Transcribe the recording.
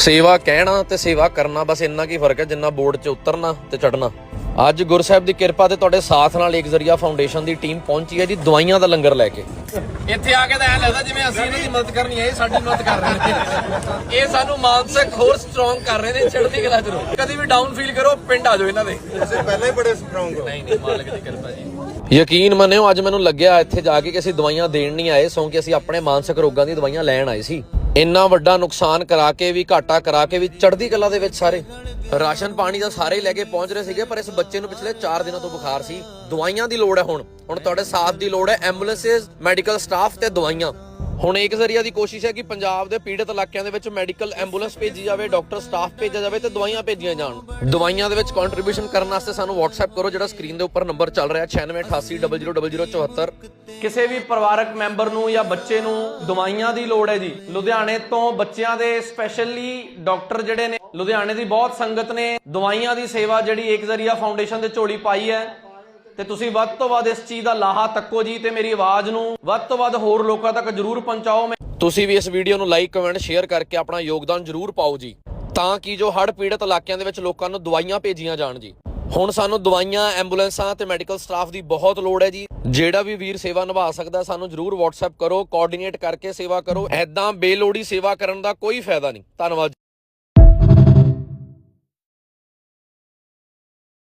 ਸੇਵਾ ਕਹਿਣਾ ਤੇ ਸੇਵਾ ਕਰਨਾ ਬਸ ਇੰਨਾ ਕੀ ਫ਼ਰਕ ਹੈ ਜਿੰਨਾ ਬੋਰਡ 'ਚ ਉਤਰਨਾ ਤੇ ਚੜਨਾ ਅੱਜ ਗੁਰਸਾਹਿਬ ਦੀ ਕਿਰਪਾ ਤੇ ਤੁਹਾਡੇ ਸਾਥ ਨਾਲ ਇੱਕ ਜ਼ਰੀਆ ਫਾਊਂਡੇਸ਼ਨ ਦੀ ਟੀਮ ਪਹੁੰਚੀ ਹੈ ਜੀ ਦਵਾਈਆਂ ਦਾ ਲੰਗਰ ਲੈ ਕੇ। ਇੱਥੇ ਆ ਕੇ ਤਾਂ ਐ ਲੱਗਦਾ ਜਿਵੇਂ ਅਸੀਂ ਇਹਨਾਂ ਦੀ ਮਦਦ ਕਰਨੀ ਹੈ ਇਹ ਸਾਡੀ ਮਦਦ ਕਰ ਰਹੇ ਨੇ। ਇਹ ਸਾਨੂੰ ਮਾਨਸਿਕ ਹੋਰ ਸਟਰੋਂਗ ਕਰ ਰਹੇ ਨੇ ਚੜ੍ਹਦੀ ਕਲਾ ਚ ਰਹੋ। ਕਦੀ ਵੀ ਡਾਊਨ ਫੀਲ ਕਰੋ ਪਿੰਡ ਆ ਜਾਓ ਇਹਨਾਂ ਦੇ। ਤੁਸੀਂ ਪਹਿਲਾਂ ਹੀ ਬੜੇ ਸਟਰੋਂਗ ਹੋ। ਨਹੀਂ ਨਹੀਂ ਮਾਲਕ ਦੀ ਕਿਰਪਾ ਜੀ। ਯਕੀਨ ਮੰਨਿਓ ਅੱਜ ਮੈਨੂੰ ਲੱਗਿਆ ਇੱਥੇ ਜਾ ਕੇ ਕਿ ਅਸੀਂ ਦਵਾਈਆਂ ਦੇਣ ਨਹੀਂ ਆਏ ਸੋ ਕਿ ਅਸੀਂ ਆਪਣੇ ਮਾਨਸਿਕ ਰੋਗਾਂ ਦੀ ਦਵਾਈਆਂ ਲੈਣ ਆਏ ਸੀ। ਇੰਨਾ ਵੱਡਾ ਨੁਕਸਾਨ ਕਰਾ ਕੇ ਵੀ, ਘਾਟਾ ਕਰਾ ਕੇ ਵੀ ਚੜ੍ਹਦੀ ਕਲਾ ਦੇ ਵਿੱਚ ਸਾਰੇ। ਰਾਸ਼ਨ ਪਾਣੀ ਦਾ ਸਾਰੇ ਲੈ ਕੇ ਪਹੁੰਚ ਰਹੇ ਸੀਗੇ, ਪਰ ਇਸ ਬੱਚੇ ਨੂੰ ਪਿਛਲੇ 4 ਦਿਨਾਂ ਤੋਂ ਬੁਖਾਰ ਸੀ। ਦਵਾਈਆਂ ਦੀ ਲੋੜ ਹੈ ਹੁਣ। ਹੁਣ ਤੁਹਾਡੇ ਸਾਥ ਦੀ ਲੋੜ ਹੈ ਐਂਬੂਲੈਂਸਸ, ਮੈਡੀਕਲ ਸਟਾਫ ਤੇ ਦਵਾਈਆਂ। ਹੁਣ ਇੱਕ ਜ਼ਰੀਆ ਦੀ ਕੋਸ਼ਿਸ਼ ਹੈ ਕਿ ਪੰਜਾਬ ਦੇ ਪੀੜਤ ਇਲਾਕਿਆਂ ਦੇ ਵਿੱਚ ਮੈਡੀਕਲ ਐਂਬੂਲੈਂਸ ਭੇਜੀ ਜਾਵੇ, ਡਾਕਟਰ ਸਟਾਫ ਭੇਜਿਆ ਜਾਵੇ ਤੇ ਦਵਾਈਆਂ ਭੇਜੀਆਂ ਜਾਣ। ਦਵਾਈਆਂ ਦੇ ਵਿੱਚ ਕੰਟਰੀਬਿਊਸ਼ਨ ਕਰਨ ਵਾਸਤੇ ਸਾਨੂੰ WhatsApp ਕਰੋ, ਜਿਹੜਾ ਸਕਰੀਨ ਦੇ ਉੱਪਰ ਨੰਬਰ ਚੱਲ ਰਿਹਾ 9688000074 ਕਿਸੇ ਵੀ ਪਰਿਵਾਰਕ ਮੈਂਬਰ ਨੂੰ ਜਾਂ ਬੱਚੇ ਨੂੰ ਦਵਾਈਆਂ ਦੀ ਲੋੜ ਹੈ ਜੀ। ਲੁਧਿਆਣੇ ਤੋਂ ਬੱਚਿਆਂ ਦੇ ਸਪੈਸ਼ਲੀ ਡਾਕਟਰ ਜਿਹੜੇ ਨੇ, ਲੁਧਿਆਣੇ ਦੀ ਬਹੁਤ ਸੰਗਤ ਨੇ ਦਵਾਈਆਂ ਦੀ ਸੇਵਾ ਜਿਹੜੀ ਏਕ ਜ਼ਰੀਆ ਫਾਊਂਡੇਸ਼ਨ ਦੇ ਝੋਲੀ ਪਾਈ ਹੈ। ਤੇ ਤੁਸੀਂ ਵੱਧ ਤੋਂ ਵੱਧ ਇਸ ਚੀਜ਼ ਦਾ ਲਾਹਾ ਤੱਕੋ ਜੀ ਤੇ ਮੇਰੀ ਆਵਾਜ਼ ਨੂੰ ਵੱਧ ਤੋਂ ਵੱਧ ਹੋਰ ਲੋਕਾਂ ਤੱਕ ਜਰੂਰ ਪਹੁੰਚਾਓ। ਮੈਂ ਤੁਸੀਂ ਵੀ ਇਸ ਵੀਡੀਓ ਨੂੰ ਲਾਈਕ, ਕਮੈਂਟ, ਸ਼ੇਅਰ ਕਰਕੇ ਆਪਣਾ ਯੋਗਦਾਨ ਜ਼ਰੂਰ ਪਾਓ ਜੀ। ਤਾਂ ਕਿ ਜੋ ਹੜ੍ਹ ਪੀੜਤ ਇਲਾਕਿਆਂ ਦੇ ਵਿੱਚ ਲੋਕਾਂ ਨੂੰ ਦਵਾਈਆਂ ਭੇਜੀਆਂ ਜਾਣ ਜੀ। ਹੁਣ ਸਾਨੂੰ ਦਵਾਈਆਂ, ਐਂਬੂਲੈਂਸਾਂ ਤੇ ਮੈਡੀਕਲ ਸਟਾਫ ਦੀ ਬਹੁਤ ਲੋੜ ਹੈ ਜੀ। ਜਿਹੜਾ ਵੀ ਵੀਰ ਸੇਵਾ ਨਿਭਾ ਸਕਦਾ, ਸਾਨੂੰ ਜ਼ਰੂਰ WhatsApp ਕਰੋ ਕੋਆਰਡੀਨੇਟ ਕਰਕੇ ਸੇਵਾ ਕਰੋ। ਐਦਾਂ ਬੇਲੋੜੀ ਸੇਵਾ ਕਰਨ ਦਾ ਕੋਈ ਫਾਇਦਾ ਨਹੀਂ। ਧੰਨਵਾਦ